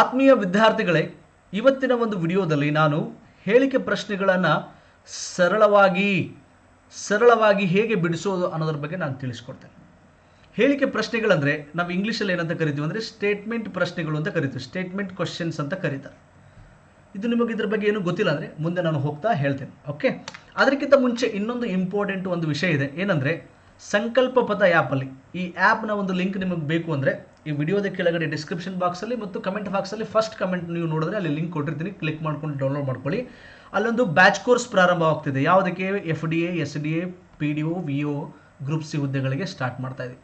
ಆತ್ಮೀಯ ವಿದ್ಯಾರ್ಥಿಗಳೇ, ಇವತ್ತಿನ ಒಂದು ವಿಡಿಯೋದಲ್ಲಿ ನಾನು ಹೇಳಿಕೆ ಪ್ರಶ್ನೆಗಳನ್ನು ಸರಳವಾಗಿ ಸರಳವಾಗಿ ಹೇಗೆ ಬಿಡಿಸೋದು ಅನ್ನೋದ್ರ ಬಗ್ಗೆ ನಾನು ತಿಳಿಸ್ಕೊಡ್ತೇನೆ. ಹೇಳಿಕೆ ಪ್ರಶ್ನೆಗಳಂದರೆ ನಾವು ಇಂಗ್ಲೀಷಲ್ಲಿ ಏನಂತ ಕರಿತೀವಿ ಅಂದರೆ ಸ್ಟೇಟ್ಮೆಂಟ್ ಪ್ರಶ್ನೆಗಳು ಅಂತ ಕರಿತೀವಿ. ಸ್ಟೇಟ್ಮೆಂಟ್ ಕ್ವಶನ್ಸ್ ಅಂತ ಕರೀತಾರೆ. ಇದು ನಿಮಗೆ ಇದ್ರ ಬಗ್ಗೆ ಏನು ಗೊತ್ತಿಲ್ಲ ಅಂದರೆ ಮುಂದೆ ನಾನು ಹೋಗ್ತಾ ಹೇಳ್ತೇನೆ. ಓಕೆ ಅದಕ್ಕಿಂತ ಮುಂಚೆ ಇನ್ನೊಂದು ಇಂಪಾರ್ಟೆಂಟ್ ಒಂದು ವಿಷಯ ಇದೆ. ಏನಂದರೆ ಸಂಕಲ್ಪ ಪದ ಆ್ಯಪಲ್ಲಿ ಈ ಆ್ಯಪ್ನ ಒಂದು ಲಿಂಕ್ ನಿಮಗೆ ಬೇಕು ಅಂದರೆ ಈ ವಿಡಿಯೋದ ಕೆಳಗಡೆ ಡಿಸ್ಕ್ರಿಪ್ಷನ್ ಬಾಕ್ಸಲ್ಲಿ ಮತ್ತು ಕಮೆಂಟ್ ಬಾಕ್ಸಲ್ಲಿ ಫಸ್ಟ್ ಕಮೆಂಟ್ ನೀವು ನೋಡಿದ್ರೆ ಅಲ್ಲಿ ಲಿಂಕ್ ಕೊಟ್ಟಿರ್ತೀನಿ. ಕ್ಲಿಕ್ ಮಾಡ್ಕೊಂಡು ಡೌನ್ಲೋಡ್ ಮಾಡ್ಕೊಳ್ಳಿ. ಅಲ್ಲೊಂದು ಬ್ಯಾಚ್ ಕೋರ್ಸ್ ಪ್ರಾರಂಭವಾಗ್ತಿದೆ ಯಾವುದಕ್ಕೆ? F D A S D A P D O V O group C ಹುದ್ದೆಗಳಿಗೆ ಸ್ಟಾರ್ಟ್ ಮಾಡ್ತಾ ಇದೆ.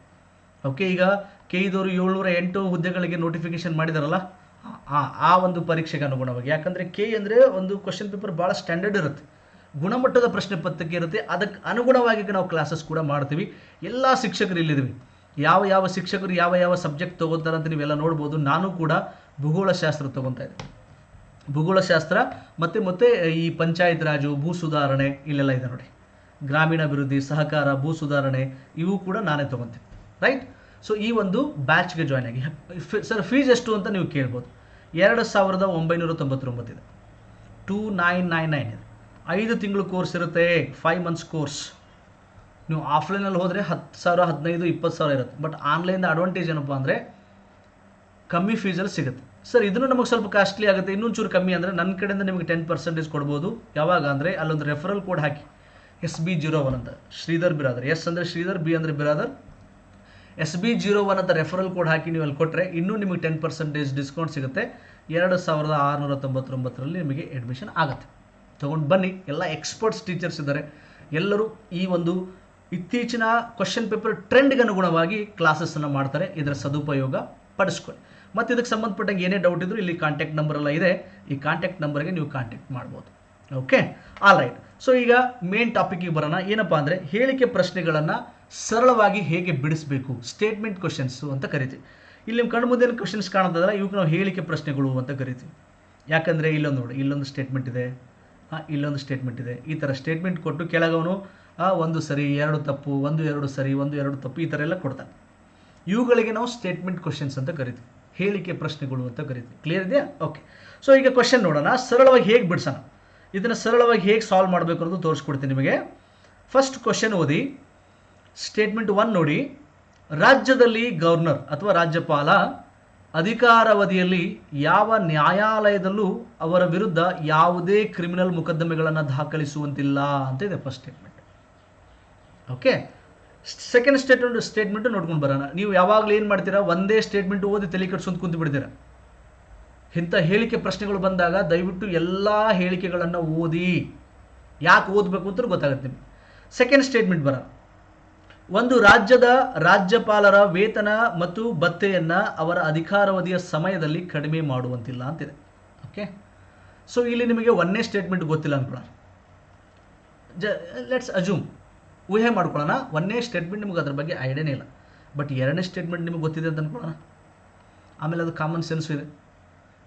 ಓಕೆ ಈಗ ಕೆ ಇದವರು ಏಳ್ನೂರ ಎಂಟು ಹುದ್ದೆಗಳಿಗೆ ನೋಟಿಫಿಕೇಶನ್ ಮಾಡಿದಾರಲ್ಲ, ಆ ಆ ಒಂದು ಪರೀಕ್ಷೆಗೆ ಅನುಗುಣವಾಗಿ. ಯಾಕಂದರೆ ಕೆ ಅಂದರೆ ಒಂದು ಕ್ವಶನ್ ಪೇಪರ್ ಭಾಳ ಸ್ಟ್ಯಾಂಡರ್ಡ್ ಇರುತ್ತೆ. ಗುಣಮಟ್ಟದ ಪ್ರಶ್ನೆ ಪತ್ರಿಕೆ ಇರುತ್ತೆ. ಅದಕ್ಕೆ ಅನುಗುಣವಾಗಿ ನಾವು ಕ್ಲಾಸಸ್ ಕೂಡ ಮಾಡ್ತೀವಿ. ಎಲ್ಲ ಶಿಕ್ಷಕರು ಇಲ್ಲಿದ್ದೀವಿ. ಯಾವ ಯಾವ ಶಿಕ್ಷಕರು ಯಾವ ಯಾವ ಸಬ್ಜೆಕ್ಟ್ ತಗೋತಾರೆ ಅಂತ ನೀವೆಲ್ಲ ನೋಡ್ಬೋದು. ನಾನು ಕೂಡ ಭೂಗೋಳಶಾಸ್ತ್ರ ತೊಗೊತಾ ಇದ್ದೆ. ಭೂಗೋಳಶಾಸ್ತ್ರ ಮತ್ತು ಮತ್ತೆ ಈ ಪಂಚಾಯತ್ ರಾಜು, ಭೂ ಸುಧಾರಣೆ ಇಲ್ಲೆಲ್ಲ ಇದೆ ನೋಡಿ. ಗ್ರಾಮೀಣಾಭಿವೃದ್ಧಿ, ಸಹಕಾರ, ಭೂ ಸುಧಾರಣೆ ಇವು ಕೂಡ ನಾನೇ ತೊಗೊತೀನಿ ರೈಟ್ ಸೊ ಈ ಒಂದು ಬ್ಯಾಚ್ಗೆ ಜಾಯ್ನ್ ಆಗಿ. ಸರ್ ಫೀಸ್ ಎಷ್ಟು ಅಂತ ನೀವು ಕೇಳ್ಬೋದು. ಎರಡು ಸಾವಿರದ ಒಂಬೈನೂರ ತೊಂಬತ್ತೊಂಬತ್ತಿದೆ ಟೂ ನೈನ್ ನೈನ್ ನೈನ್ ಇದೆ. ಐದು ತಿಂಗಳು ಕೋರ್ಸ್ ಇರುತ್ತೆ. ಫೈವ್ ಮಂತ್ಸ್ ಕೋರ್ಸ್ ನೀವು ಆಫ್ಲೈನಲ್ಲಿ ಹೋದರೆ ಹತ್ತು ಸಾವಿರ, ಹದಿನೈದು, ಇಪ್ಪತ್ತು ಸಾವಿರ ಇರುತ್ತೆ. ಬಟ್ ಆನ್ಲೈನ್ದ ಅಡ್ವಾಂಟೇಜ್ ಏನಪ್ಪ ಅಂದರೆ ಕಮ್ಮಿ ಫೀಸಲ್ಲಿ ಸಿಗುತ್ತೆ. ಸರ್ ಇದನ್ನು ನಮಗೆ ಸ್ವಲ್ಪ ಕಾಸ್ಟ್ಲಿ ಆಗುತ್ತೆ. ಇನ್ನೊಂಚೂರು ಕಮ್ಮಿ ಅಂದರೆ ನನ್ನ ಕಡೆಯಿಂದ ನಿಮಗೆ ಟೆನ್ ಪರ್ಸೆಂಟೇಜ್ ಕೊಡ್ಬೋದು. ಯಾವಾಗ ಅಂದರೆ ಅಲ್ಲೊಂದು ರೆಫರಲ್ ಕೋಡ್ ಹಾಕಿ. ಎಸ್ ಬಿ ಜೀರೋ ಒನ್ ಅಂತ. ಶ್ರೀಧರ್ ಬಿರಾದರ್. ಎಸ್ ಅಂದರೆ ಶ್ರೀಧರ್ ಬಿ ಅಂದರೆ Biradar. S B zero one ಅಂತ ರೆಫರಲ್ ಕೋಡ್ ಹಾಕಿ ನೀವು ಅಲ್ಲಿ ಕೊಟ್ಟರೆ ಇನ್ನೂ ನಿಮಗೆ ಟೆನ್ ಪರ್ಸೆಂಟೇಜ್ ಡಿಸ್ಕೌಂಟ್ ಸಿಗುತ್ತೆ. ಎರಡು ಸಾವಿರದ ಆರುನೂರ ತೊಂಬತ್ತೊಂಬತ್ತರಲ್ಲಿ ನಿಮಗೆ ಅಡ್ಮಿಷನ್ ಆಗುತ್ತೆ. ತೊಗೊಂಡು ಬನ್ನಿ. ಎಲ್ಲ ಎಕ್ಸ್ಪರ್ಟ್ಸ್ ಟೀಚರ್ಸ್ ಇದ್ದಾರೆ. ಎಲ್ಲರೂ ಈ ಒಂದು ಇತ್ತೀಚಿನ ಕ್ವಶನ್ ಪೇಪರ್ ಟ್ರೆಂಡ್ಗೆ ಅನುಗುಣವಾಗಿ ಕ್ಲಾಸಸ್ಸನ್ನು ಮಾಡ್ತಾರೆ. ಇದರ ಸದುಪಯೋಗ ಪಡಿಸ್ಕೊಳ್ಳಿ. ಮತ್ತು ಇದಕ್ಕೆ ಸಂಬಂಧಪಟ್ಟಂಗೆ ಏನೇ ಡೌಟ್ ಇದ್ದರೂ ಇಲ್ಲಿ ಕಾಂಟ್ಯಾಕ್ಟ್ ನಂಬರೆಲ್ಲ ಇದೆ. ಈ ಕಾಂಟ್ಯಾಕ್ಟ್ ನಂಬರ್ಗೆ ನೀವು ಕಾಂಟ್ಯಾಕ್ಟ್ ಮಾಡ್ಬೋದು. ಓಕೆ ಆಲ್ ರೈಟ್ ಸೊ ಈಗ ಮೇನ್ ಟಾಪಿಕ್ಗೆ ಬರೋಣ. ಏನಪ್ಪ ಅಂದರೆ ಹೇಳಿಕೆ ಪ್ರಶ್ನೆಗಳನ್ನು ಸರಳವಾಗಿ ಹೇಗೆ ಬಿಡಿಸಬೇಕು? ಸ್ಟೇಟ್ಮೆಂಟ್ ಕ್ವಶನ್ಸು ಅಂತ ಕರಿತೀವಿ. ಇಲ್ಲಿ ನಿಮ್ಮ ಕಣ್ಣು ಮುಂದೆ ಕ್ವಶನ್ಸ್ ಕಾಣೋದಾದ್ರೆ ಇವಕ್ಕೆ ನಾವು ಹೇಳಿಕೆ ಪ್ರಶ್ನೆಗಳು ಅಂತ ಕರಿತೀವಿ. ಯಾಕಂದರೆ ಇಲ್ಲೊಂದು ನೋಡಿ, ಇಲ್ಲೊಂದು ಸ್ಟೇಟ್ಮೆಂಟ್ ಇದೆ. ಹಾಂ, ಇಲ್ಲೊಂದು ಸ್ಟೇಟ್ಮೆಂಟ್ ಇದೆ. ಈ ಥರ ಸ್ಟೇಟ್ಮೆಂಟ್ ಕೊಟ್ಟು ಕೆಳಗವನು ಒಂದು ಸರಿ, ಎರಡು ತಪ್ಪು, ಒಂದು ಎರಡು ಸರಿ, ಒಂದು ಎರಡು ತಪ್ಪು ಈ ಥರ ಎಲ್ಲ ಕೊಡ್ತಾನೆ ಇವುಗಳಿಗೆ ನಾವು ಸ್ಟೇಟ್ಮೆಂಟ್ ಕ್ವಶನ್ಸ್ ಅಂತ ಕರಿತೀವಿ. ಹೇಳಿಕೆ ಪ್ರಶ್ನೆಗಳು ಅಂತ ಕರಿತೀವಿ. ಕ್ಲಿಯರ್ ಇದೆಯಾ? ಓಕೆ ಸೊ ಈಗ ಕ್ವಶನ್ ನೋಡೋಣ. ಸರಳವಾಗಿ ಹೇಗೆ ಬಿಡಿಸೋಣ? ಇದನ್ನು ಸರಳವಾಗಿ ಹೇಗೆ ಸಾಲ್ವ್ ಮಾಡಬೇಕು ಅನ್ನೋದು ತೋರಿಸ್ಕೊಡ್ತೀನಿ ನಿಮಗೆ. ಫಸ್ಟ್ ಕ್ವಶನ್ ಓದಿ. ಸ್ಟೇಟ್ಮೆಂಟ್ ಒನ್ ನೋಡಿ. ರಾಜ್ಯದಲ್ಲಿ ಗವರ್ನರ್ ಅಥವಾ ರಾಜ್ಯಪಾಲ ಅಧಿಕಾರಾವಧಿಯಲ್ಲಿ ಯಾವ ನ್ಯಾಯಾಲಯದಲ್ಲೂ ಅವರ ವಿರುದ್ಧ ಯಾವುದೇ ಕ್ರಿಮಿನಲ್ ಮೊಕದ್ದಮೆಗಳನ್ನು ದಾಖಲಿಸುವಂತಿಲ್ಲ ಅಂತ ಇದೆ first statement okay second statement statement ನೋಡ್ಕೊಂಡು ಬರೋಣ. ನೀವು ಯಾವಾಗಲೂ ಏನು ಮಾಡ್ತೀರಾ? ಒಂದೇ ಸ್ಟೇಟ್ಮೆಂಟ್ ಓದಿ ತಲೆ ಕೆಡ್ಸ್ಕೊಂಡು ಕುಂತು ಬಿಡ್ತೀರಾ? ಇಂಥ ಹೇಳಿಕೆ ಪ್ರಶ್ನೆಗಳು ಬಂದಾಗ ದಯವಿಟ್ಟು ಎಲ್ಲ ಹೇಳಿಕೆಗಳನ್ನು ಓದಿ. ಯಾಕೆ ಓದಬೇಕು ಅಂತ ಗೊತ್ತಾಗುತ್ತೆ ನಿಮಗೆ. ಸೆಕೆಂಡ್ ಸ್ಟೇಟ್ಮೆಂಟ್ ಬರ ಒಂದು ರಾಜ್ಯದ ರಾಜ್ಯಪಾಲರ ವೇತನ ಮತ್ತು ಭತ್ತೆಯನ್ನು ಅವರ ಅಧಿಕಾರಾವಧಿಯ ಸಮಯದಲ್ಲಿ ಕಡಿಮೆ ಮಾಡುವಂತಿಲ್ಲ ಅಂತಿದೆ. ಓಕೆ ಸೊ ಇಲ್ಲಿ ನಿಮಗೆ ಒಂದೇ ಸ್ಟೇಟ್ಮೆಂಟ್ ಗೊತ್ತಿಲ್ಲ ಅನ್ಕೊಳ್ಳೋಣ ಜ ಲೆಟ್ಸ್ ಅಜೂಮ್ ಊಹೆ ಮಾಡ್ಕೊಳ್ಳೋಣ, ಒಂದೇ ಸ್ಟೇಟ್ಮೆಂಟ್ ನಿಮಗೆ ಅದ್ರ ಬಗ್ಗೆ ಐಡಿಯಾನೇ ಇಲ್ಲ. ಬಟ್ ಎರಡನೇ ಸ್ಟೇಟ್ಮೆಂಟ್ ನಿಮಗೆ ಗೊತ್ತಿದೆ ಅಂತ ಅನ್ಕೊಳ್ಳೋಣ. ಆಮೇಲೆ ಅದು ಕಾಮನ್ ಸೆನ್ಸು ಇದೆ.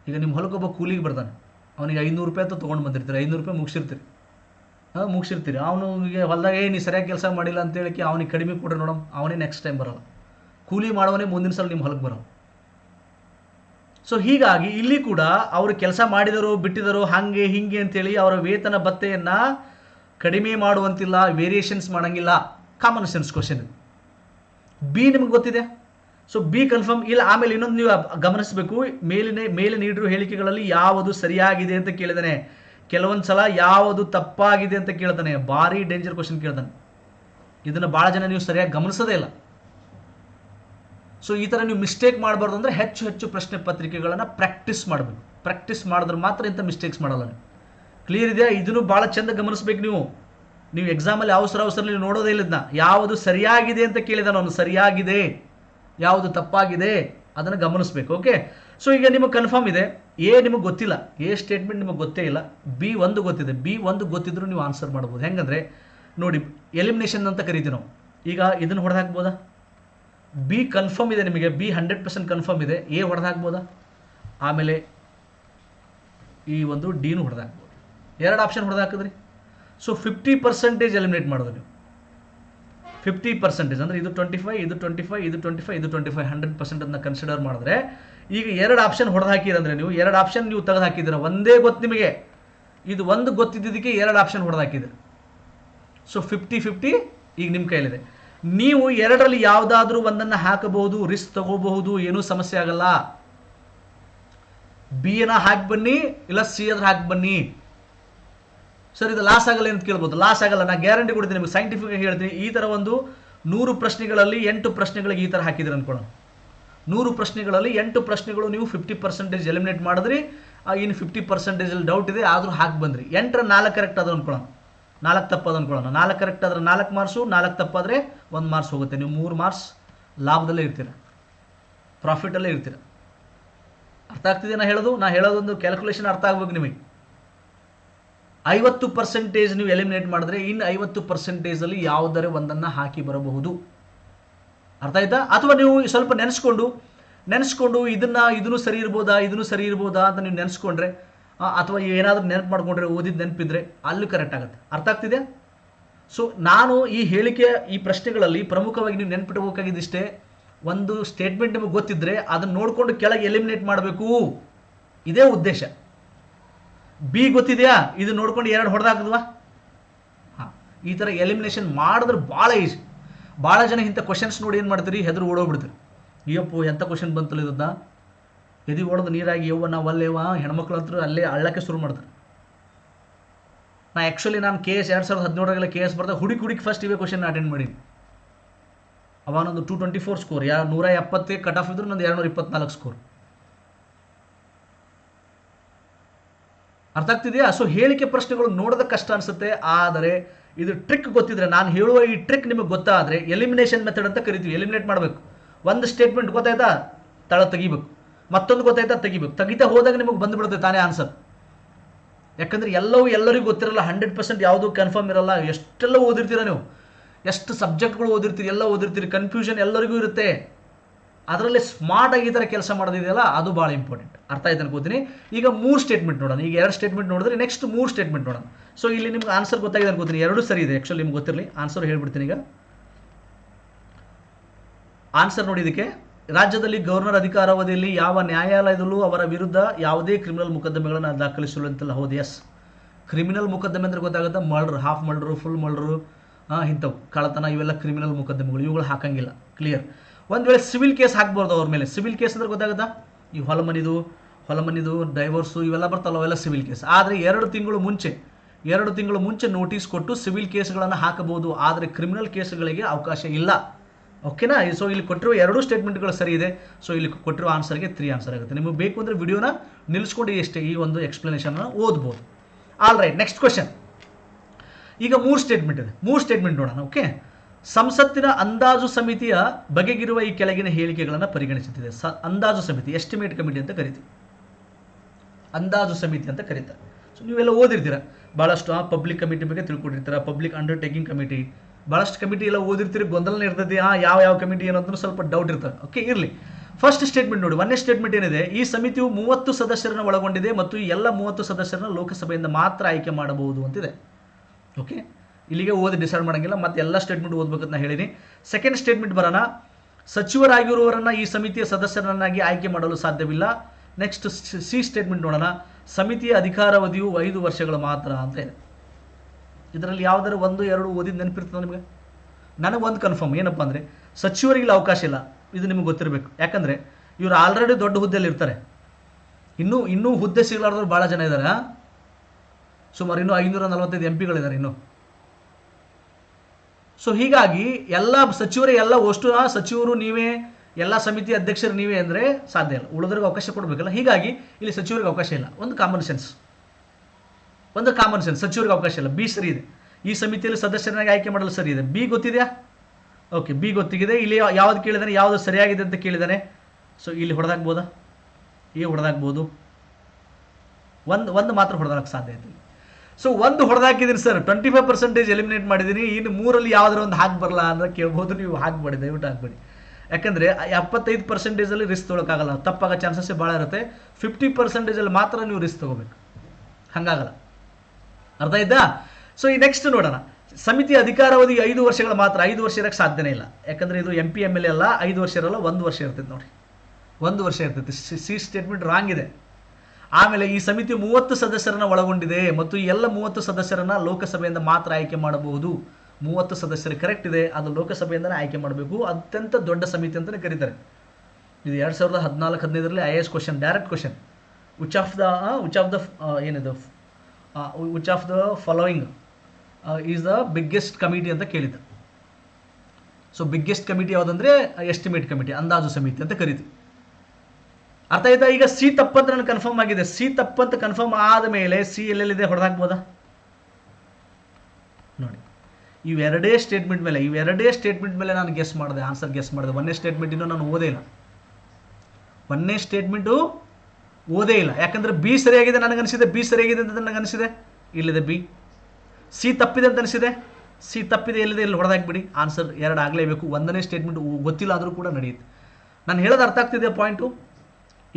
ಈಗ ನಿಮ್ಮ ಹೊಲಕ್ಕೊಬ್ಬ ಕೂಲಿಗೆ ಬರ್ತಾನೆ ಅವನಿಗೆ ಐನೂರು ರೂಪಾಯಿ ಅಂತ ತೊಗೊಂಡು ಬಂದಿರ್ತೀರಿ, ಐನೂರು ರೂಪಾಯಿ ಮುಗಿಸಿರ್ತೀರಿ. ಹಾಂ, ಮುಗಿಸಿರ್ತೀರಿ. ಅವನಿಗೆ ಹೊಲದಾಗ, ಏ, ನೀ ಸರಿಯಾಗಿ ಕೆಲಸ ಮಾಡಿಲ್ಲ ಅಂತ ಹೇಳಿ ಅವನಿಗೆ ಕಡಿಮೆ ಕೊಡ್ರಿ ನೋಡಮ್, ಅವನೇ ನೆಕ್ಸ್ಟ್ ಟೈಮ್ ಬರಲ್ಲ. ಕೂಲಿ ಮಾಡೋವನೇ ಮುಂದಿನ ಸಲ ನಿಮ್ಮ ಹೊಲಕ್ಕೆ ಬರೋಲ್ಲ. ಸೊ ಹೀಗಾಗಿ ಇಲ್ಲಿ ಕೂಡ ಅವರು ಕೆಲಸ ಮಾಡಿದರು, ಬಿಟ್ಟಿದರು, ಹಾಗೆ, ಹಿಂಗೆ ಅಂತೇಳಿ ಅವರ ವೇತನ, ಭತ್ತೆಯನ್ನು ಕಡಿಮೆ ಮಾಡುವಂತಿಲ್ಲ ವೇರಿಯೇಷನ್ಸ್ ಮಾಡೋಂಗಿಲ್ಲ. ಕಾಮನ್ ಸೆನ್ಸ್ ಕ್ವಶನ್ ಬಿ ನಿಮ್ಗೆ ಗೊತ್ತಿದೆ? ಸೊ ಬಿ ಕನ್ಫರ್ಮ್ ಇಲ್ಲ, ಆಮೇಲೆ ಇನ್ನೊಂದು ನೀವು ಗಮನಿಸಬೇಕು, ಮೇಲಿನ, ಮೇಲೆ ನೀಡಿರುವ ಹೇಳಿಕೆಗಳಲ್ಲಿ ಯಾವುದು ಸರಿಯಾಗಿದೆ ಅಂತ ಕೇಳಿದಾನೆ. ಕೆಲವೊಂದು ಸಲ ಯಾವುದು ತಪ್ಪಾಗಿದೆ ಅಂತ ಕೇಳ್ತಾನೆ. ಭಾರಿ ಡೇಂಜರ್ ಕ್ವಶನ್ ಕೇಳ್ತಾನೆ. ಇದನ್ನು ಭಾಳ ಜನ ನೀವು ಸರಿಯಾಗಿ ಗಮನಿಸೋದೇ ಇಲ್ಲ. ಸೊ ಈ ಥರ ನೀವು ಮಿಸ್ಟೇಕ್ ಮಾಡಬಾರ್ದು ಅಂದರೆ ಹೆಚ್ಚು ಹೆಚ್ಚು ಪ್ರಶ್ನೆ ಪತ್ರಿಕೆಗಳನ್ನು ಪ್ರಾಕ್ಟೀಸ್ ಮಾಡಬೇಕು. ಪ್ರಾಕ್ಟೀಸ್ ಮಾಡಿದ್ರೆ ಮಾತ್ರ ಇಂಥ ಮಿಸ್ಟೇಕ್ಸ್ ಮಾಡಲ್ಲ ನೀವು. ಕ್ಲಿಯರ್ ಇದೆಯಾ? ಇದನ್ನು ಭಾಳ ಚಂದ ಗಮನಿಸ್ಬೇಕು ನೀವು. ನೀವು ಎಕ್ಸಾಮಲ್ಲಿ ಅವಸರ ಅವಸರ ನೀವು ನೋಡೋದೇ ಇಲ್ಲದನ್ನ ಯಾವುದು ಸರಿಯಾಗಿದೆ ಅಂತ ಕೇಳಿದ ನಾನು ಸರಿಯಾಗಿದೆ. ಯಾವುದು ತಪ್ಪಾಗಿದೆ? ಅದನ್ನು ಗಮನಿಸ್ಬೇಕು ಓಕೆ ಸೊ ಈಗ ನಿಮಗೆ ಕನ್ಫರ್ಮ್ ಇದೆ. ಎ ನಿಮಗೆ ಗೊತ್ತಿಲ್ಲ. ಎ ಸ್ಟೇಟ್ಮೆಂಟ್ ನಿಮಗೆ ಗೊತ್ತೇ ಇಲ್ಲ. ಬಿ ಒಂದು ಗೊತ್ತಿದೆ. ಬಿ ಒಂದು ಗೊತ್ತಿದ್ರು ನೀವು ಆನ್ಸರ್ ಮಾಡ್ಬೋದು. ಹೆಂಗಂದ್ರೆ, ನೋಡಿ ಎಲಿಮಿನೇಷನ್ ಅಂತ ಕರಿತೀವಿ ನಾವು. ಈಗ ಇದನ್ನು ಹೊಡೆದು ಹಾಕ್ಬೋದಾ ಬಿ ಕನ್ಫರ್ಮ್ ಇದೆ ನಿಮಗೆ. ಬಿ ಹಂಡ್ರೆಡ್ ಪರ್ಸೆಂಟ್ ಕನ್ಫರ್ಮ್ ಇದೆ. ಎ ಹೊಡೆದು ಹಾಕ್ಬೋದಾ ಆಮೇಲೆ ಈ ಒಂದು ಡಿನೂ ಹೊಡೆದು ಎರಡು ಆಪ್ಷನ್ ಹೊಡೆದು ಹಾಕಿದ್ರಿ. ಸೊ ಫಿಫ್ಟಿ ಪರ್ಸೆಂಟೇಜ್ ಎಲಿಮಿನೇಟ್ ಮಾಡೋದು ನೀವು. ಫಿಫ್ಟಿ ಪರ್ಸೆಂಟೇಜ್ ಅಂದರೆ ಇದು ಟ್ವೆಂಟಿ ಫೈವ್ ಇದು ಟ್ವೆಂಟಿ ಫೈವ್ ಇದು ಟ್ವೆಂಟಿ ಫೈವ್ ಇದು ಟ್ವೆಂಟಿ ಫೈವ್ ಹಂಡ್ರೆಡ್ ಪರ್ಸೆಂಟ್ ಅದನ್ನ ಕನ್ಸಿಡರ್ ಮಾಡಿದ್ರೆ, ಈಗ ಎರಡು ಆಪ್ಷನ್ ಹೊಡೆದು ಹಾಕಿರಂದ್ರೆ ನೀವು, ಎರಡು ಆಪ್ಷನ್ ನೀವು ತೆಗೆದು ಹಾಕಿದ್ದೀರ, ಒಂದೇ ಗೊತ್ತು ನಿಮಗೆ. ಇದು ಒಂದು ಗೊತ್ತಿದ್ದದಕ್ಕೆ ಎರಡು ಆಪ್ಷನ್ ಹೊಡೆದು ಹಾಕಿದ್ದೀರ. ಸೊ ಫಿಫ್ಟಿ ಫಿಫ್ಟಿ ಈಗ ನಿಮ್ಮ ಕೈಲಿದೆ ನೀವು ಎರಡರಲ್ಲಿ ಯಾವುದಾದ್ರೂ ಒಂದನ್ನು ಹಾಕಬಹುದು ರಿಸ್ಕ್ ತಗೋಬಹುದು, ಏನೂ ಸಮಸ್ಯೆ ಆಗಲ್ಲ. ಬಿ ಎನ ಹಾಕಿ ಬನ್ನಿ, ಇಲ್ಲ ಸಿ ಅದ್ರ ಹಾಕಿ ಬನ್ನಿ. ಸರ್ ಇದು ಲಾಸ್ ಆಗಲ್ಲ ಅಂತ ಕೇಳ್ಬೋದು. ಲಾಸ್ ಆಗಲ್ಲ. ನಾನು ಗ್ಯಾರಂಟಿ ಕೊಡ್ತೀನಿ ನಿಮಗೆ ಸೈಂಟಿಫಿಕ್ ಹೇಳ್ತೀನಿ. ಈ ಥರ ಒಂದು ನೂರು ಪ್ರಶ್ನೆಗಳಲ್ಲಿ ಎಂಟು ಪ್ರಶ್ನೆಗಳಿಗೆ ಈ ಥರ ಹಾಕಿದ್ರೆ ಅನ್ಕೊಳ್ಳೋಣ. ನೂರು ಪ್ರಶ್ನೆಗಳಲ್ಲಿ ಎಂಟು ಪ್ರಶ್ನೆಗಳು ನೀವು ಫಿಫ್ಟಿ ಪರ್ಸೆಂಟೇಜ್ ಎಲಿಮಿನೇಟ್ ಮಾಡಿದ್ರಿ. ಇನ್ನು ಫಿಫ್ಟಿ ಪರ್ಸೆಂಟೇಜಲ್ಲಿ ಡೌಟ್ ಇದೆ, ಆದರೂ ಹಾಕಿ ಬಂದ್ರಿ. ಎಂಟರ ನಾಲ್ಕು ಕರೆಕ್ಟ್ ಅದು ಅನ್ಕೊಳ್ಳೋಣ. ನಾಲ್ಕು ತಪ್ಪದ ಅನ್ಕೊಳ್ಳೋಣ. ನಾಲ್ಕು ಕರೆಕ್ಟ್ ಆದರೆ ನಾಲ್ಕು ಮಾರ್ಕ್ಸು ನಾಲ್ಕು ತಪ್ಪಾದರೆ ಒಂದು ಮಾರ್ಕ್ಸ್ ಹೋಗುತ್ತೆ. ನೀವು ಮೂರು ಮಾರ್ಕ್ಸ್ ಲಾಭದಲ್ಲೇ ಇರ್ತೀರ. ಪ್ರಾಫಿಟಲ್ಲೇ ಇರ್ತೀರ. ಅರ್ಥ ಆಗ್ತಿದೆ ನಾ ಹೇಳೋದು? ನಾ ಹೇಳೋದೊಂದು ಕ್ಯಾಲ್ಕುಲೇಷನ್ ಅರ್ಥ ಆಗ್ಬೇಕು ನಿಮಗೆ. ಐವತ್ತು ಪರ್ಸೆಂಟೇಜ್ ನೀವು ಎಲಿಮಿನೇಟ್ ಮಾಡಿದ್ರೆ ಇನ್ನು ಐವತ್ತು ಪರ್ಸೆಂಟೇಜಲ್ಲಿ ಯಾವುದರ ಒಂದನ್ನು ಹಾಕಿ ಬರಬಹುದು. ಅರ್ಥ ಆಯ್ತಾ? ಅಥವಾ ನೀವು ಸ್ವಲ್ಪ ನೆನೆಸ್ಕೊಂಡು ನೆನೆಸ್ಕೊಂಡು ಇದನ್ನ, ಇದನ್ನು ಸರಿ ಇರ್ಬೋದಾ, ಇದನ್ನು ಸರಿ ಇರ್ಬೋದಾ ಅಂತ ನೀವು ನೆನೆಸ್ಕೊಂಡ್ರೆ ಅಥವಾ ಏನಾದರೂ ನೆನಪು ಮಾಡ್ಕೊಂಡ್ರೆ, ಓದಿದ ನೆನಪಿದ್ರೆ ಅಲ್ಲಿ ಕರೆಕ್ಟ್ ಆಗುತ್ತೆ. ಅರ್ಥ ಆಗ್ತಿದೆ ಸೊ ನಾನು ಈ ಹೇಳಿಕೆ, ಈ ಪ್ರಶ್ನೆಗಳಲ್ಲಿ ಪ್ರಮುಖವಾಗಿ ನೀವು ನೆನ್ಪಿಟ್ಕೋಬೇಕಾಗಿದ್ದಿಷ್ಟೇ, ಒಂದು ಸ್ಟೇಟ್ಮೆಂಟ್ ನಿಮಗೆ ಗೊತ್ತಿದ್ರೆ ಅದನ್ನ ನೋಡಿಕೊಂಡು ಕೆಳಗೆ ಎಲಿಮಿನೇಟ್ ಮಾಡಬೇಕು. ಇದೇ ಉದ್ದೇಶ. ಬಿ ಗೊತ್ತಿದೆಯಾ? ಇದು ನೋಡ್ಕೊಂಡು ಎರಡು ಹೊಡೆದಾಕದ್ವಾ? ಹಾಂ, ಈ ಥರ ಎಲಿಮಿನೇಷನ್ ಮಾಡಿದ್ರೆ ಭಾಳ ಈಸಿ ಭಾಳ ಜನ ಇಂಥ ಕ್ವಶನ್ಸ್ ನೋಡಿ ಏನು ಮಾಡ್ತೀರಿ? ಹೆದರು ಓಡೋಗ್ಬಿಡ್ತೀರಿ. ಅಯ್ಯಪ್ಪು, ಎಂಥ ಕ್ವಶನ್ ಬಂತಲ್ಲ ಇದನ್ನ ಎದಿ ಹೊಡೆದು ನೀರಾಗಿ, ಯವ್ವ, ನಾವು ಅಲ್ಲೇವ ಹೆಣ್ಮಕ್ಳು ಹತ್ರ ಅಲ್ಲೇ ಅಳ್ಳಕ್ಕೆ ಶುರು ಮಾಡ್ತಾರೆ. ನಾ ಆ್ಯಕ್ಚುಲಿ ನಾನು ಕೆ ಎಸ್ ಎರಡು ಸಾವಿರದ ಹದಿನೇಳರಾಗೆಲ್ಲ ಕೆ ಎಸ್ ಬರ್ತಾ ಹುಡುಕಿ ಹುಡುಕಿ ಫಸ್ಟ್ ಇವೇ ಕ್ವಶನ್ ಅಟೆಂಡ್ ಮಾಡೀನಿ. ಅವಾನೊಂದು ಟು ಟ್ವೆಂಟಿ ಫೋರ್ ಸ್ಕೋರ್ ಯಾ ನೂರ ಎಪ್ಪತ್ತೇ ಕಟ್ ಆಫ್ ಇದ್ರು ನಂದು ಎರಡುನೂರ ಇಪ್ಪತ್ನಾಲ್ಕು ಸ್ಕೋರ್ ಅರ್ಥ ಆಗ್ತಿದೆಯಾ ಸೊ ಹೇಳಿಕೆ ಪ್ರಶ್ನೆಗಳು ನೋಡೋದಕ್ಕೆ ಕಷ್ಟ ಅನ್ಸುತ್ತೆ. ಆದರೆ ಇದು ಟ್ರಿಕ್ ಗೊತ್ತಿದ್ರೆ, ನಾನು ಹೇಳುವ ಈ ಟ್ರಿಕ್ ನಿಮಗೆ ಗೊತ್ತಾದರೆ ಎಲಿಮಿನೇಷನ್ ಮೆಥಡ್ ಅಂತ ಕರಿತೀವಿ. ಎಲಿಮಿನೇಟ್ ಮಾಡಬೇಕು. ಒಂದು ಸ್ಟೇಟ್ಮೆಂಟ್ ಗೊತ್ತಾಯ್ತಾ? ತಳ ತೆಗಿಬೇಕು. ಮತ್ತೊಂದು ಗೊತ್ತಾಯ್ತಾ? ತೆಗಿಬೇಕು. ತೆಗಿತಾ ಹೋದಾಗ ನಿಮಗೆ ಬಂದುಬಿಡುತ್ತೆ ತಾನೇ ಆನ್ಸರ್ ಯಾಕಂದರೆ ಎಲ್ಲವೂ ಎಲ್ಲರಿಗೂ ಗೊತ್ತಿರಲ್ಲ. ಹಂಡ್ರೆಡ್ ಪರ್ಸೆಂಟ್ ಯಾವುದೂ ಕನ್ಫರ್ಮ್ ಇರಲ್ಲ. ಎಷ್ಟೆಲ್ಲ ಓದಿರ್ತೀರ ನೀವು? ಎಷ್ಟು ಸಬ್ಜೆಕ್ಟ್ಗಳು ಓದಿರ್ತೀರಿ? ಎಲ್ಲ ಓದಿರ್ತೀರಿ. ಕನ್ಫ್ಯೂಷನ್ ಎಲ್ಲರಿಗೂ ಇರುತ್ತೆ. ಅದರಲ್ಲಿ ಸ್ಮಾರ್ಟ್ ಆಗಿ ಈ ಥರ ಕೆಲಸ ಮಾಡೋದಿದೆಯಲ್ಲ, ಅದು ಭಾಳ ಇಂಪಾರ್ಟೆಂಟ್ ಅರ್ಥ ಆಯ್ತು ಅನ್ಕೋತೀನಿ? ಈಗ ಮೂರು ಸ್ಟೇಟ್ಮೆಂಟ್ ನೋಡೋಣ. ಈಗ ಎರಡು ಸ್ಟೇಟ್ಮೆಂಟ್ ನೋಡಿದ್ರೆ ನೆಕ್ಸ್ಟ್ ಮೂರು ಸ್ಟೇಟ್ಮೆಂಟ್ ನೋಡೋಣ. ಸೊ ಇಲ್ಲಿ ನಿಮ್ಗೆ ಆನ್ಸರ್ ಗೊತ್ತಾಗಿದೆ ಅನ್ಕೋತೀನಿ. ಎರಡು ಸರಿ ಇದೆ. ಆ್ಯಕ್ಚುಲಿ ನಿಮ್ಗೆ ಗೊತ್ತಿರಲಿ. ಆನ್ಸರ್ ಹೇಳ್ಬಿಡ್ತೀನಿ ಈಗ. ಆನ್ಸರ್ ನೋಡಿ ಇದಕ್ಕೆ. ರಾಜ್ಯದಲ್ಲಿ ಗವರ್ನರ್ ಅಧಿಕಾರಾವಧಿಯಲ್ಲಿ ಯಾವ ನ್ಯಾಯಾಲಯದಲ್ಲೂ ಅವರ ವಿರುದ್ಧ ಯಾವುದೇ ಕ್ರಿಮಿನಲ್ ಮೊಕದ್ದಮೆಗಳನ್ನು ದಾಖಲಿಸಲು ಅಂತಲ್ಲ ಹೌದು. ಎಸ್ ಕ್ರಿಮಿನಲ್ ಮೊಕದ್ದಮೆ ಅಂದ್ರೆ ಗೊತ್ತಾಗುತ್ತೆ? Murder half murder full murder ಇಂಥವು. ಕಳತನ ಇವೆಲ್ಲ ಕ್ರಿಮಿನಲ್ ಮೊಕದ್ದಮೆಗಳು. ಇವುಗಳು ಹಾಕಂಗಿಲ್ಲ. ಕ್ಲಿಯರ್ ಒಂದು ವೇಳೆ ಸಿವಿಲ್ ಕೇಸ್ ಹಾಕ್ಬಾರ್ದು ಅವ್ರ ಮೇಲೆ. ಸಿವಿಲ್ ಕೇಸ್ ಅಂದ್ರೆ ಗೊತ್ತಾಗುತ್ತಾ? ಈ ಹೊಲಮನಿದು ಹೊಲಮನಿದು ಡೈವರ್ಸು ಇವೆಲ್ಲ ಬರ್ತಲ್ಲ ಅವೆಲ್ಲ ಸಿವಿಲ್ ಕೇಸ್ ಆದರೆ ಎರಡು ತಿಂಗಳು ಮುಂಚೆ, ಎರಡು ತಿಂಗಳು ಮುಂಚೆ ನೋಟಿಸ್ ಕೊಟ್ಟು ಸಿವಿಲ್ ಕೇಸ್ಗಳನ್ನು ಹಾಕಬಹುದು. ಆದರೆ ಕ್ರಿಮಿನಲ್ ಕೇಸ್ಗಳಿಗೆ ಅವಕಾಶ ಇಲ್ಲ. ಓಕೆನಾ ಸೊ ಇಲ್ಲಿ ಕೊಟ್ಟಿರುವ ಎರಡು ಸ್ಟೇಟ್ಮೆಂಟ್ಗಳು ಸರಿ ಇದೆ. ಸೊ ಇಲ್ಲಿ ಕೊಟ್ಟಿರುವ ಆನ್ಸರ್ಗೆ ತ್ರೀ ಆನ್ಸರ್ ಆಗುತ್ತೆ. ನಿಮಗೆ ಬೇಕು ಅಂದರೆ ವಿಡಿಯೋನ ನಿಲ್ಲಿಸ್ಕೊಂಡು ಎಷ್ಟೇ ಈ ಒಂದು ಎಕ್ಸ್ಪ್ಲನೇಷನ್ ಓದ್ಬೋದು. ಆಲ್ ರೈಟ್ ನೆಕ್ಸ್ಟ್ ಕ್ವಶನ್ ಈಗ ಮೂರು ಸ್ಟೇಟ್ಮೆಂಟ್ ಇದೆ. ಮೂರು ಸ್ಟೇಟ್ಮೆಂಟ್ ನೋಡೋಣ ಓಕೆ ಸಂಸತ್ತಿನ ಅಂದಾಜು ಸಮಿತಿಯ ಬಗೆಗಿರುವ ಈ ಕೆಳಗಿನ ಹೇಳಿಕೆಗಳನ್ನು ಪರಿಗಣಿಸುತ್ತಿದೆ. ಸ, ಅಂದಾಜು ಸಮಿತಿ ಎಸ್ಟಿಮೇಟ್ ಕಮಿಟಿ ಅಂತ ಕರಿತೀವಿ. ಅಂದಾಜು ಸಮಿತಿ ಅಂತ ಕರೀತಾರೆ. ಸೊ ನೀವೆಲ್ಲ ಓದಿರ್ತೀರ. ಭಾಳಷ್ಟು ಪಬ್ಲಿಕ್ ಕಮಿಟಿ ಬಗ್ಗೆ ತಿಳ್ಕೊಂಡಿರ್ತೀರ ಪಬ್ಲಿಕ್ ಅಂಡರ್ಟೇಕಿಂಗ್ ಕಮಿಟಿ ಭಾಳಷ್ಟು ಕಮಿಟಿ ಎಲ್ಲ ಓದಿರ್ತೀರಿ ಗೊಂದಲ ಇರ್ತದೆ ಆ, ಯಾವ ಯಾವ ಕಮಿಟಿ ಏನಂತ ಸ್ವಲ್ಪ ಡೌಟ್ ಇರ್ತಾರೆ ಓಕೆ ಇರಲಿ. ಫಸ್ಟ್ ಸ್ಟೇಟ್ಮೆಂಟ್ ನೋಡಿ, ಒಂದೇ ಸ್ಟೇಟ್ಮೆಂಟ್ ಏನಿದೆ? ಈ ಸಮಿತಿಯು ಮೂವತ್ತು ಸದಸ್ಯರನ್ನು ಒಳಗೊಂಡಿದೆ ಮತ್ತು ಎಲ್ಲ ಮೂವತ್ತು ಸದಸ್ಯರನ್ನು ಲೋಕಸಭೆಯಿಂದ ಮಾತ್ರ ಆಯ್ಕೆ ಮಾಡಬಹುದು ಅಂತಿದೆ. ಓಕೆ ಇಲ್ಲಿಗೆ ಓದಿ ಡಿಸೈಡ್ ಮಾಡೋಂಗಿಲ್ಲ, ಮತ್ತೆ ಎಲ್ಲ ಸ್ಟೇಟ್ಮೆಂಟ್ ಓದ್ಬೇಕಂತ ಹೇಳಿನಿ. ಸೆಕೆಂಡ್ ಸ್ಟೇಟ್ಮೆಂಟ್ ಬರೋಣ. ಸಚಿವರಾಗಿರುವವರನ್ನ ಈ ಸಮಿತಿಯ ಸದಸ್ಯರನ್ನಾಗಿ ಆಯ್ಕೆ ಮಾಡಲು ಸಾಧ್ಯವಿಲ್ಲ. ನೆಕ್ಸ್ಟ್ ಸಿ ಸ್ಟೇಟ್ಮೆಂಟ್ ನೋಡೋಣ. ಸಮಿತಿಯ ಅಧಿಕಾರಾವಧಿಯು ಐದು ವರ್ಷಗಳು ಮಾತ್ರ ಅಂತ ಇದೆ. ಇದರಲ್ಲಿ ಯಾವ್ದಾದ್ರು ಒಂದು, ಎರಡು ಓದಿದ ನೆನಪಿರ್ತದೆ ನಿಮಗೆ? ನನಗೆ ಒಂದು ಕನ್ಫರ್ಮ್ ಏನಪ್ಪ ಅಂದರೆ ಸಚಿವರಿಗೆ ಅವಕಾಶ ಇಲ್ಲ. ಇದು ನಿಮಗೆ ಗೊತ್ತಿರಬೇಕು. ಯಾಕಂದರೆ, ಇವರು ಆಲ್ರೆಡಿ ದೊಡ್ಡ ಹುದ್ದೆಯಲ್ಲಿ ಇರ್ತಾರೆ. ಇನ್ನೂ ಇನ್ನೂ ಹುದ್ದೆ ಸಿಗಲಾರ್ದವ್ರು ಭಾಳ ಜನ ಇದ್ದಾರೆ ಸುಮಾರು ಇನ್ನೂ ಐನೂರ ನಲವತ್ತೈದು ಎಂ ಪಿಗಳಿದ್ದಾರೆ ಇನ್ನೂ. ಸೊ ಹೀಗಾಗಿ ಎಲ್ಲ ಸಚಿವರೇ, ಎಲ್ಲ ಅಷ್ಟು ಸಚಿವರು ನೀವೇ, ಎಲ್ಲ ಸಮಿತಿ ಅಧ್ಯಕ್ಷರು ನೀವೇ ಅಂದರೆ ಸಾಧ್ಯ ಇಲ್ಲ. ಉಳಿದ್ರಿಗೆ ಅವಕಾಶ ಕೊಡಬೇಕಲ್ಲ. ಹೀಗಾಗಿ ಇಲ್ಲಿ ಸಚಿವರಿಗೆ ಅವಕಾಶ ಇಲ್ಲ. ಒಂದು ಕಾಮನ್ ಸೆನ್ಸ್ ಒಂದು ಕಾಮನ್ ಸೆನ್ಸ್ ಸಚಿವರಿಗೆ ಅವಕಾಶ ಇಲ್ಲ. ಬಿ ಸರಿ ಇದೆ. ಈ ಸಮಿತಿಯಲ್ಲಿ ಸದಸ್ಯರನ್ನಾಗಿ ಆಯ್ಕೆ ಮಾಡಲು ಸರಿ ಇದೆ. ಬಿ ಗೊತ್ತಿದೆಯಾ? ಓಕೆ ಬಿ ಗೊತ್ತಿದೆ ಇಲ್ಲಿ ಯಾವ್ದು ಕೇಳಿದಾನೆ ಯಾವುದು ಸರಿಯಾಗಿದೆ ಅಂತ ಕೇಳಿದಾನೆ ಸೊ ಇಲ್ಲಿ ಹೊಡೆದಾಗ್ಬೋದಾ ಎ ಹೊಡೆದಾಗ್ಬೋದು ಒಂದು ಒಂದು ಮಾತ್ರ ಹೊಡೆದಾಕ್ ಸಾಧ್ಯ ಐತಿ ಸೊ ಒಂದು ಹೊಡೆದಾಕಿದ್ದೀನಿ sir twenty five percentage eliminate ಮಾಡಿದ್ದೀನಿ ಇನ್ನು ಮೂರಲ್ಲಿ ಯಾವ್ದಾರ ಒಂದು ಹಾಕಿ ಬರಲ್ಲ ಅಂದ್ರೆ ಕೇಳ್ಬೋದು. ನೀವು ಹಾಕ್ಬೇಡಿ ದಯವಿಟ್ಟು ಹಾಕ್ಬೇಡಿ ಯಾಕಂದರೆ, ಎಪ್ಪತ್ತೈದು ಪರ್ಸೆಂಟೇಜಲ್ಲಿ ರಿಸ್ಕ್ ತೊಗೊಳಕ್ಕಾಗಲ್ಲ. ತಪ್ಪಾಗೋ ಚಾನ್ಸಸ್ ಭಾಳ ಇರುತ್ತೆ. ಫಿಫ್ಟಿ ಪರ್ಸೆಂಟೇಜಲ್ಲಿ ಮಾತ್ರ ನೀವು ರಿಸ್ಕ್ ತೊಗೋಬೇಕು. ಹಾಗಾಗಲ್ಲ. ಅರ್ಥ ಆಯ್ತಾ? ಸೊ ಈ ನೆಕ್ಸ್ಟ್ ನೋಡೋಣ. ಸಮಿತಿ ಅಧಿಕಾರಾವಧಿ ಐದು ವರ್ಷಗಳ ಮಾತ್ರ. ಐದು ವರ್ಷ ಇರೋಕ್ಕೆ ಸಾಧ್ಯನೇ ಇಲ್ಲ. ಯಾಕಂದ್ರೆ ಇದು ಎಂ ಪಿ ಎಂ ಎಲ್ ಎಲ್ಲ ಐದು ವರ್ಷ ಇರಲ್ಲ, ಒಂದು ವರ್ಷ ಇರ್ತೈತೆ ನೋಡಿ. ಒಂದು ವರ್ಷ ಇರ್ತೈತಿ. ಸಿ ಸ್ಟೇಟ್ಮೆಂಟ್ ರಾಂಗ್ ಇದೆ. ಆಮೇಲೆ ಈ ಸಮಿತಿ ಮೂವತ್ತು ಸದಸ್ಯರನ್ನ ಒಳಗೊಂಡಿದೆ ಮತ್ತು ಎಲ್ಲ ಮೂವತ್ತು ಸದಸ್ಯರನ್ನ ಲೋಕಸಭೆಯಿಂದ ಮಾತ್ರ ಆಯ್ಕೆ ಮಾಡಬಹುದು. ಮೂವತ್ತು ಸದಸ್ಯರು ಕರೆಕ್ಟ್ ಇದೆ, ಅದು ಲೋಕಸಭೆಯಿಂದ ಆಯ್ಕೆ ಮಾಡಬೇಕು. ಅತ್ಯಂತ ದೊಡ್ಡ ಸಮಿತಿ ಅಂತಲೇ ಕರೀತಾರೆ. ಇದು ಎರಡು ಸಾವಿರದ ಹದಿನಾಲ್ಕು, ಹದಿನೈದರಲ್ಲಿ I S question direct question which of the which of the ಏನಿದು? Which of the following is the biggest committee ಅಂತ ಕೇಳಿದ್ದೆ. ಸೊ ಬಿಗ್ಗೆಸ್ಟ್ ಕಮಿಟಿ ಯಾವುದಂದ್ರೆ ಎಸ್ಟಿಮೇಟ್ ಕಮಿಟಿ ಅಂದಾಜು ಸಮಿತಿ ಅಂತ ಕರಿತೀವಿ. ಅರ್ಥ ಆಯ್ತಾ? ಈಗ ಸಿ ತಪ್ಪಂತ ನನಗೆ ಕನ್ಫರ್ಮ್ ಆಗಿದೆ. ಸಿ ತಪ್ಪಂತ ಕನ್ಫರ್ಮ್ ಆದ ಮೇಲೆ ಸಿ ಎಲ್ಲೆಲ್ಲಿದೆ? ಹೊಡೆದಾಕ್ಬೋದಾ? ನೋಡಿ. ಇವೆರಡೇ ಸ್ಟೇಟ್ಮೆಂಟ್ ಮೇಲೆ ಇವೆರಡೇ ಸ್ಟೇಟ್ಮೆಂಟ್ ಮೇಲೆ ನಾನು ಗೆಸ್ ಮಾಡಿದೆ. ಆನ್ಸರ್ ಗೆಸ್ ಮಾಡಿದೆ. ಒಂದೇ ಸ್ಟೇಟ್ಮೆಂಟ್ ಇನ್ನೂ ನಾನು ಓದೇ ಇಲ್ಲ. ಒಂದೇ ಸ್ಟೇಟ್ಮೆಂಟು ಓದೇ ಇಲ್ಲ. ಯಾಕಂದ್ರೆ ಬಿ ಸರಿಯಾಗಿದೆ ನನಗನಿಸಿದೆ ಬಿ ಸರಿಯಾಗಿದೆ ಅಂತ ನನಗನ್ಸಿದೆ ಇಲ್ಲಿದೆ ಬಿ. ಸಿ ತಪ್ಪಿದೆ ಅಂತ ಅನಿಸಿದೆ. ಸಿ ತಪ್ಪಿದೆ, ಎಲ್ಲಿದೆ ಇಲ್ಲಿ ಹೊಡೆದಾಕ್ಬಿಡಿ. ಆನ್ಸರ್ ಎರಡು ಆಗಲೇಬೇಕು. ಒಂದನೇ ಸ್ಟೇಟ್ಮೆಂಟ್ ಗೊತ್ತಿಲ್ಲ ಆದರೂ ಕೂಡ ನಡೆಯುತ್ತೆ. ನಾನು ಹೇಳೋದು ಅರ್ಥ ಆಗ್ತಿದೆ ಪಾಯಿಂಟು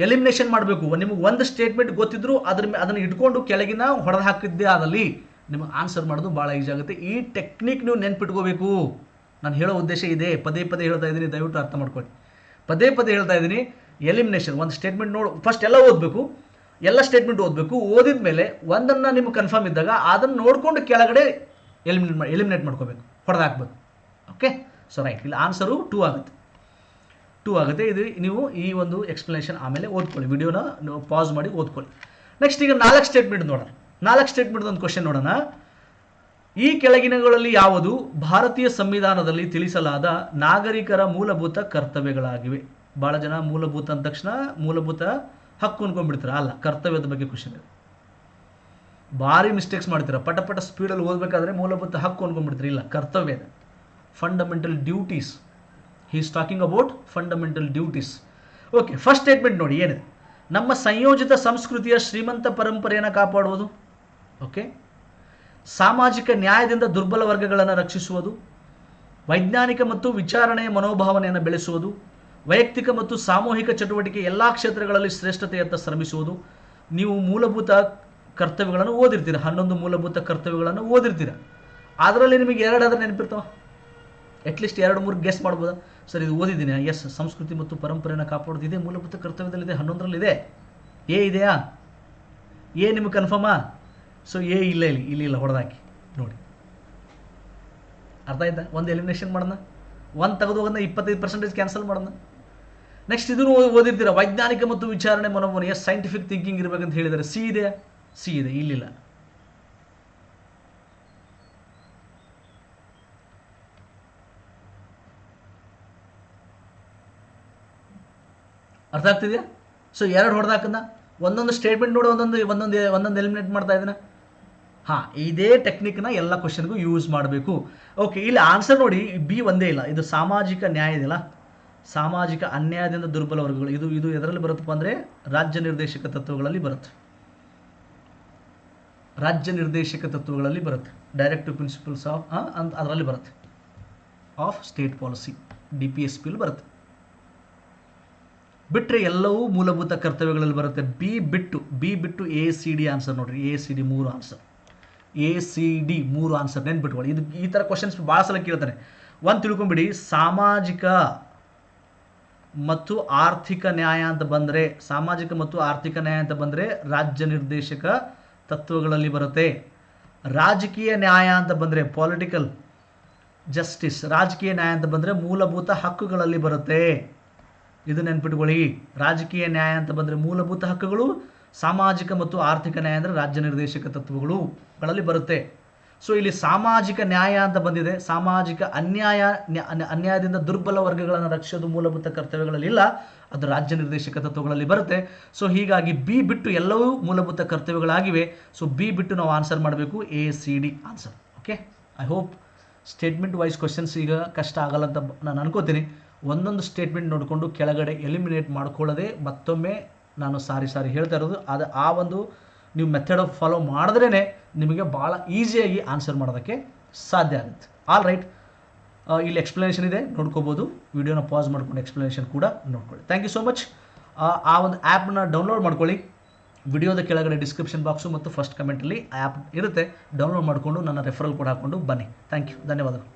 ಎಲಿಮಿನೇಷನ್ ಮಾಡಬೇಕು. ನಿಮಗೆ ಒಂದು ಸ್ಟೇಟ್ಮೆಂಟ್ ಗೊತ್ತಿದ್ರು ಅದ್ರ ಅದನ್ನು ಇಟ್ಕೊಂಡು ಕೆಳಗಿನ ಹೊಡೆದು ಹಾಕಿದ್ದೆ ಆದಲ್ಲಿ ನಿಮಗೆ ಆನ್ಸರ್ ಮಾಡೋದು ಭಾಳ ಈಜಿ ಆಗುತ್ತೆ. ಈ ಟೆಕ್ನಿಕ್ ನೀವು ನೆನ್ಪಿಟ್ಕೋಬೇಕು. ನಾನು ಹೇಳೋ ಉದ್ದೇಶ ಇದೆ. ಪದೇ ಪದೇ ಹೇಳ್ತಾ ಇದ್ದೀನಿ, ದಯವಿಟ್ಟು ಅರ್ಥ ಮಾಡ್ಕೊಳ್ಳಿ. ಪದೇ ಪದೇ ಹೇಳ್ತಾ ಇದ್ದೀನಿ, ಎಲಿಮಿನೇಷನ್, ಒಂದು ಸ್ಟೇಟ್ಮೆಂಟ್ ನೋಡು ಫಸ್ಟ್ ಎಲ್ಲ ಓದಬೇಕು. ಎಲ್ಲ ಸ್ಟೇಟ್ಮೆಂಟ್ ಓದಬೇಕು. ಓದಿದ ಮೇಲೆ ಒಂದನ್ನು ನಿಮ್ಗೆ ಕನ್ಫರ್ಮ್ ಇದ್ದಾಗ ಅದನ್ನು ನೋಡಿಕೊಂಡು ಕೆಳಗಡೆ ಎಲಿಮಿನೇಟ್ ಮಾಡಿ ಎಲಿಮಿನೇಟ್ ಮಾಡ್ಕೋಬೇಕು. ಹೊಡೆದು ಹಾಕ್ಬೇಕು ಓಕೆ ಸೊ ರೈಟ್ ಇಲ್ಲಿ ಆನ್ಸರು ಟೂ ಆಗುತ್ತೆ. ಟೂ ಆಗುತ್ತೆ. ಇದು ನೀವು ಈ ಒಂದು ಎಕ್ಸ್ಪ್ಲನೇಷನ್ ಆಮೇಲೆ ಓದ್ಕೊಳ್ಳಿ. ವಿಡಿಯೋನ ಪಾಸ್ ಮಾಡಿ ಓದ್ಕೊಳ್ಳಿ. ನೆಕ್ಸ್ಟ್ ಈಗ ನಾಲ್ಕು ಸ್ಟೇಟ್ಮೆಂಟ್ ನೋಡೋಣ. ನಾಲ್ಕು ಸ್ಟೇಟ್ಮೆಂಟ್ ಒಂದು ಕ್ವಶನ್ ನೋಡೋಣ. ಈ ಕೆಳಗಿನಗಳಲ್ಲಿ ಯಾವುದು ಭಾರತೀಯ ಸಂವಿಧಾನದಲ್ಲಿ ತಿಳಿಸಲಾದ ನಾಗರಿಕರ ಮೂಲಭೂತ ಕರ್ತವ್ಯಗಳಾಗಿವೆ? ಭಾಳ ಜನ ಮೂಲಭೂತ ಅಂದ ತಕ್ಷಣ ಮೂಲಭೂತ ಹಕ್ಕು ಅನ್ಕೊಂಡ್ಬಿಡ್ತಾರೆ. ಅಲ್ಲ, ಕರ್ತವ್ಯದ ಬಗ್ಗೆ ಕ್ವಶನ್ ಇದೆ. ಭಾರಿ ಮಿಸ್ಟೇಕ್ಸ್ ಮಾಡ್ತೀರಾ. ಪಟ ಪಟ ಸ್ಪೀಡಲ್ಲಿ ಓದಬೇಕಾದ್ರೆ ಮೂಲಭೂತ ಹಕ್ಕು ಅನ್ಕೊಂಡ್ಬಿಡ್ತೀರಿ? ಇಲ್ಲ, ಕರ್ತವ್ಯ ಇದೆ. Fundamental duties he is talking about fundamental duties okay first statement ನೋಡಿ, ಏನಿದೆ? ನಮ್ಮ ಸಂಯೋಜಿತ ಸಂಸ್ಕೃತಿಯ ಶ್ರೀಮಂತ ಪರಂಪರೆಯನ್ನು ಕಾಪಾಡುವುದು. ಓಕೆ ಸಾಮಾಜಿಕ ನ್ಯಾಯದಿಂದ ದುರ್ಬಲ ವರ್ಗಗಳನ್ನು ರಕ್ಷಿಸುವುದು. ವೈಜ್ಞಾನಿಕ ಮತ್ತು ವಿಚಾರಣೆಯ ಮನೋಭಾವನೆಯನ್ನು ಬೆಳೆಸುವುದು. ವೈಯಕ್ತಿಕ ಮತ್ತು ಸಾಮೂಹಿಕ ಚಟುವಟಿಕೆ ಎಲ್ಲ ಕ್ಷೇತ್ರಗಳಲ್ಲಿ ಶ್ರೇಷ್ಠತೆಯತ್ತ ಶ್ರಮಿಸುವುದು. ನೀವು ಮೂಲಭೂತ ಕರ್ತವ್ಯಗಳನ್ನು ಓದಿರ್ತೀರ. ಹನ್ನೊಂದು ಮೂಲಭೂತ ಕರ್ತವ್ಯಗಳನ್ನು ಓದಿರ್ತೀರ. ಅದರಲ್ಲಿ ನಿಮಗೆ ಎರಡಾದ್ರೆ ನೆನಪಿರ್ತಾವ? ಅಟ್ಲೀಸ್ಟ್ ಎರಡು ಮೂರು ಗೆಸ್ ಮಾಡ್ಬೋದಾ? ಸರ್, ಇದು ಓದಿದ್ದೀನಿ. ಎಸ್, ಸಂಸ್ಕೃತಿ ಮತ್ತು ಪರಂಪರೆಯನ್ನು ಕಾಪಾಡೋದು ಇದೆ ಮೂಲಭೂತ ಕರ್ತವ್ಯದಲ್ಲಿದೆ, ಹನ್ನೊಂದರಲ್ಲಿದೆ. ಎ ಇದೆಯಾ? ಎ ನಿಮಗೆ ಕನ್ಫರ್ಮಾ ಸೊ ಎ ಇಲ್ಲ ಇಲ್ಲಿ ಇಲ್ಲಿ ಇಲ್ಲ, ಹೊಡೆದಾಕಿ. ನೋಡಿ. ಅರ್ಥ ಆಯ್ತಾ? ಒಂದು ಎಲಿಮಿನೇಷನ್ ಮಾಡೋಣ. ಒಂದು ತೆಗೆದು ಹೋಗೋದನ್ನ ಇಪ್ಪತ್ತೈದು ಪರ್ಸೆಂಟೇಜ್ ಕ್ಯಾನ್ಸಲ್ ಮಾಡೋಣ. ನೆಕ್ಸ್ಟ್ ಇದನ್ನು ಓದಿರ್ತೀರ? ವೈಜ್ಞಾನಿಕ ಮತ್ತು ವಿಚಾರಣೆ ಮನೋಭಾವನೆ. ಎಸ್ ಸೈಂಟಿಫಿಕ್ ಥಿಂಕಿಂಗ್ ಇರಬೇಕಂತ ಹೇಳಿದರೆ ಸಿ ಇದೆ ಸಿ ಇದೆ, ಇಲ್ಲಿಲ್ಲ. ಅರ್ಥ ಆಗ್ತಿದೆಯಾ? ಸೊ ಎರಡು ಹೊಡೆದಾಕನ್ನ ಒಂದೊಂದು ಸ್ಟೇಟ್ಮೆಂಟ್ ನೋಡಿ, ಒಂದೊಂದು ಒಂದೊಂದು ಒಂದೊಂದು ಎಲಿಮಿನೇಟ್ ಮಾಡ್ತಾ ಇದ್ದಾನೆ ಹಾಂ, ಇದೇ ಟೆಕ್ನಿಕ್ನ ಎಲ್ಲ ಕ್ವಶನ್ಗೂ ಯೂಸ್ ಮಾಡಬೇಕು. ಓಕೆ ಇಲ್ಲಿ ಆನ್ಸರ್ ನೋಡಿ, ಬಿ ಒಂದೇ ಇಲ್ಲ. ಇದು ಸಾಮಾಜಿಕ ನ್ಯಾಯ ಇದೆಯಲ್ಲ? ಸಾಮಾಜಿಕ ಅನ್ಯಾಯದಿಂದ ದುರ್ಬಲ ವರ್ಗಗಳು. ಇದು ಇದು ಎದರಲ್ಲಿ ಬರುತ್ತಪ್ಪ ಅಂದರೆ ರಾಜ್ಯ ನಿರ್ದೇಶಕ ತತ್ವಗಳಲ್ಲಿ ಬರುತ್ತೆ. ರಾಜ್ಯ ನಿರ್ದೇಶಕ ತತ್ವಗಳಲ್ಲಿ ಬರುತ್ತೆ. ಡೈರೆಕ್ಟಿವ್ ಪ್ರಿನ್ಸಿಪಲ್ಸ್ ಆಫ್ ಅದರಲ್ಲಿ ಬರುತ್ತೆ. Of state policy D P S ಪಿಲ್ ಬರುತ್ತೆ. ಬಿಟ್ಟರೆ ಎಲ್ಲವೂ ಮೂಲಭೂತ ಕರ್ತವ್ಯಗಳಲ್ಲಿ ಬರುತ್ತೆ. ಬಿ ಬಿಟ್ಟು ಬಿ ಬಿಟ್ಟು ಎ, ಸಿ, ಡಿ ಆನ್ಸರ್ ನೋಡ್ರಿ. ಎ, ಸಿ, ಡಿ ಮೂರು ಆನ್ಸರ್ ಎ, ಸಿ, ಡಿ ಮೂರು ಆನ್ಸರ್ ನೆನ್ಪಿಟ್ಕೊಳ್ಳಿ. ಇದು ಈ ಥರ ಕ್ವಶನ್ಸ್ ಭಾಳ ಸಲ ಕೇಳ್ತಾನೆ ಒಂದು ತಿಳ್ಕೊಂಬಿಡಿ. ಸಾಮಾಜಿಕ ಮತ್ತು ಆರ್ಥಿಕ ನ್ಯಾಯ ಅಂತ ಬಂದರೆ, ಸಾಮಾಜಿಕ ಮತ್ತು ಆರ್ಥಿಕ ನ್ಯಾಯ ಅಂತ ಬಂದರೆ ರಾಜ್ಯ ನಿರ್ದೇಶಕ ತತ್ವಗಳಲ್ಲಿ ಬರುತ್ತೆ. ರಾಜಕೀಯ ನ್ಯಾಯ ಅಂತ ಬಂದರೆ ಪೊಲಿಟಿಕಲ್ ಜಸ್ಟಿಸ್ ರಾಜಕೀಯ ನ್ಯಾಯ ಅಂತ ಬಂದರೆ ಮೂಲಭೂತ ಹಕ್ಕುಗಳಲ್ಲಿ ಬರುತ್ತೆ. ಇದು ನೆನ್ಪಿಟ್ಕೊಳ್ಳಿ. ರಾಜಕೀಯ ನ್ಯಾಯ ಅಂತ ಬಂದರೆ ಮೂಲಭೂತ ಹಕ್ಕುಗಳು, ಸಾಮಾಜಿಕ ಮತ್ತು ಆರ್ಥಿಕ ನ್ಯಾಯ ಅಂದರೆ ರಾಜ್ಯ ನಿರ್ದೇಶಕ ತತ್ವಗಳು ಗಳಲ್ಲಿ ಬರುತ್ತೆ. ಸೊ ಇಲ್ಲಿ ಸಾಮಾಜಿಕ ನ್ಯಾಯ ಅಂತ ಬಂದಿದೆ. ಸಾಮಾಜಿಕ ಅನ್ಯಾಯ, ನ್ಯಾ- ಅನ್ಯ- ಅನ್ಯಾಯದಿಂದ ದುರ್ಬಲ ವರ್ಗಗಳನ್ನು ರಕ್ಷಿಸೋದು ಮೂಲಭೂತ ಕರ್ತವ್ಯಗಳಲ್ಲಿ ಇಲ್ಲ. ಅದು ರಾಜ್ಯ ನಿರ್ದೇಶಕ ತತ್ವಗಳಲ್ಲಿ ಬರುತ್ತೆ. ಸೊ ಹೀಗಾಗಿ ಬಿ ಬಿಟ್ಟು ಎಲ್ಲವೂ ಮೂಲಭೂತ ಕರ್ತವ್ಯಗಳಾಗಿವೆ. ಸೊ ಬಿ ಬಿಟ್ಟು ನಾವು ಆನ್ಸರ್ ಮಾಡಬೇಕು. A C D answer okay I hope statement wise questions ಈಗ ಕಷ್ಟ ಆಗಲ್ಲ ಅಂತ ನಾನು ಅನ್ಕೋತೀನಿ. ಒಂದೊಂದು ಸ್ಟೇಟ್ಮೆಂಟ್ ನೋಡಿಕೊಂಡು ಕೆಳಗಡೆ ಎಲಿಮಿನೇಟ್ ಮಾಡ್ಕೊಳ್ಳದೆ ಮತ್ತೊಮ್ಮೆ ನಾನು ಸಾರಿ ಸಾರಿ ಹೇಳ್ತಾ ಇರೋದು. ಅದು ಆ ಒಂದು ನೀವು ಮೆಥಡ್ ಆಫ್ ಫಾಲೋ ಮಾಡಿದ್ರೇ ನಿಮಗೆ ಭಾಳ ಈಸಿಯಾಗಿ ಆನ್ಸರ್ ಮಾಡೋದಕ್ಕೆ ಸಾಧ್ಯ ಆಗುತ್ತೆ. ಆಲ್ ರೈಟ್ ಇಲ್ಲಿ ಎಕ್ಸ್ಪ್ಲನೇಷನ್ ಇದೆ. ನೋಡ್ಕೋಬೋದು. ವಿಡಿಯೋನ ಪಾಸ್ ಮಾಡ್ಕೊಂಡು ಎಕ್ಸ್ಪ್ಲನೇಷನ್ ಕೂಡ ನೋಡ್ಕೊಳ್ಳಿ. ಥ್ಯಾಂಕ್ ಯು ಸೋ ಮಚ್ ಆ ಒಂದು ಆ್ಯಪ್ನ ಡೌನ್ಲೋಡ್ ಮಾಡ್ಕೊಳ್ಳಿ. ವಿಡಿಯೋದ ಕೆಳಗಡೆ ಡಿಸ್ಕ್ರಿಪ್ಷನ್ ಬಾಕ್ಸು ಮತ್ತು ಫಸ್ಟ್ ಕಮೆಂಟಲ್ಲಿ ಆ್ಯಪ್ ಇರುತ್ತೆ. ಡೌನ್ಲೋಡ್ ಮಾಡಿಕೊಂಡು ನನ್ನ ರೆಫರಲ್ ಕೂಡ ಹಾಕ್ಕೊಂಡು ಬನ್ನಿ. ಥ್ಯಾಂಕ್ ಯು ಧನ್ಯವಾದಗಳು.